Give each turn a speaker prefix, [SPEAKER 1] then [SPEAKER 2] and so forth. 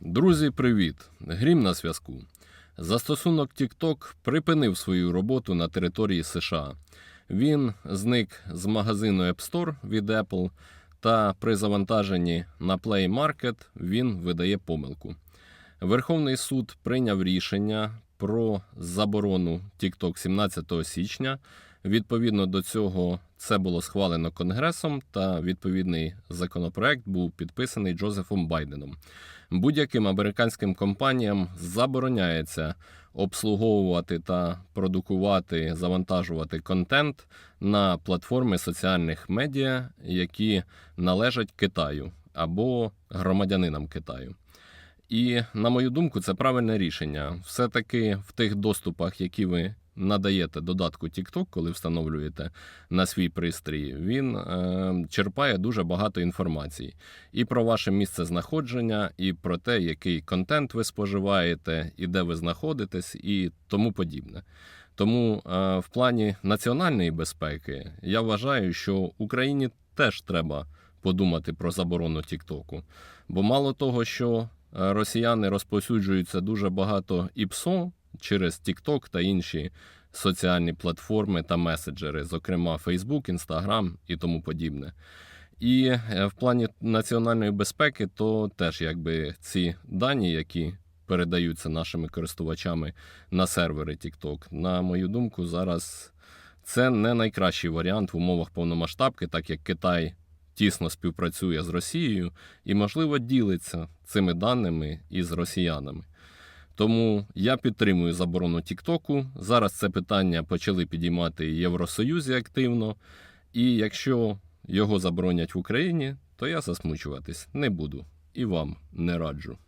[SPEAKER 1] Друзі, привіт! Грім на зв'язку. Застосунок TikTok припинив свою роботу на території США. Він зник з магазину App Store від Apple, та при завантаженні на Play Market він видає помилку. Верховний суд прийняв рішення про заборону TikTok 17 січня. Відповідно до цього це було схвалено Конгресом, та відповідний законопроект був підписаний Джозефом Байденом. Будь-яким американським компаніям забороняється обслуговувати та продукувати, завантажувати контент на платформи соціальних медіа, які належать Китаю або громадянинам Китаю. І на мою думку, це правильне рішення. Все-таки в тих доступах, які ви надаєте додатку TikTok, коли встановлюєте на свій пристрій, він е, черпає дуже багато інформації і про ваше місце знаходження, і про те, який контент ви споживаєте, і де ви знаходитесь, і тому подібне. Тому е, в плані національної безпеки я вважаю, що Україні теж треба подумати про заборону Тіктоку. Бо мало того, що е, росіяни розповсюджуються дуже багато ІПСО через TikTok та інші соціальні платформи та меседжери, зокрема Facebook, Instagram і тому подібне. І е, в плані національної безпеки, то теж якби ці дані, які передаються нашими користувачами на сервери TikTok, на мою думку, зараз це не найкращий варіант в умовах повномасштабки, так як Китай тісно співпрацює з Росією і, можливо, ділиться цими даними із росіянами. Тому я підтримую заборону Тіктоку. Зараз це питання почали підіймати Євросоюзі активно. І якщо його заборонять в Україні, то я засмучуватись не буду і вам не раджу.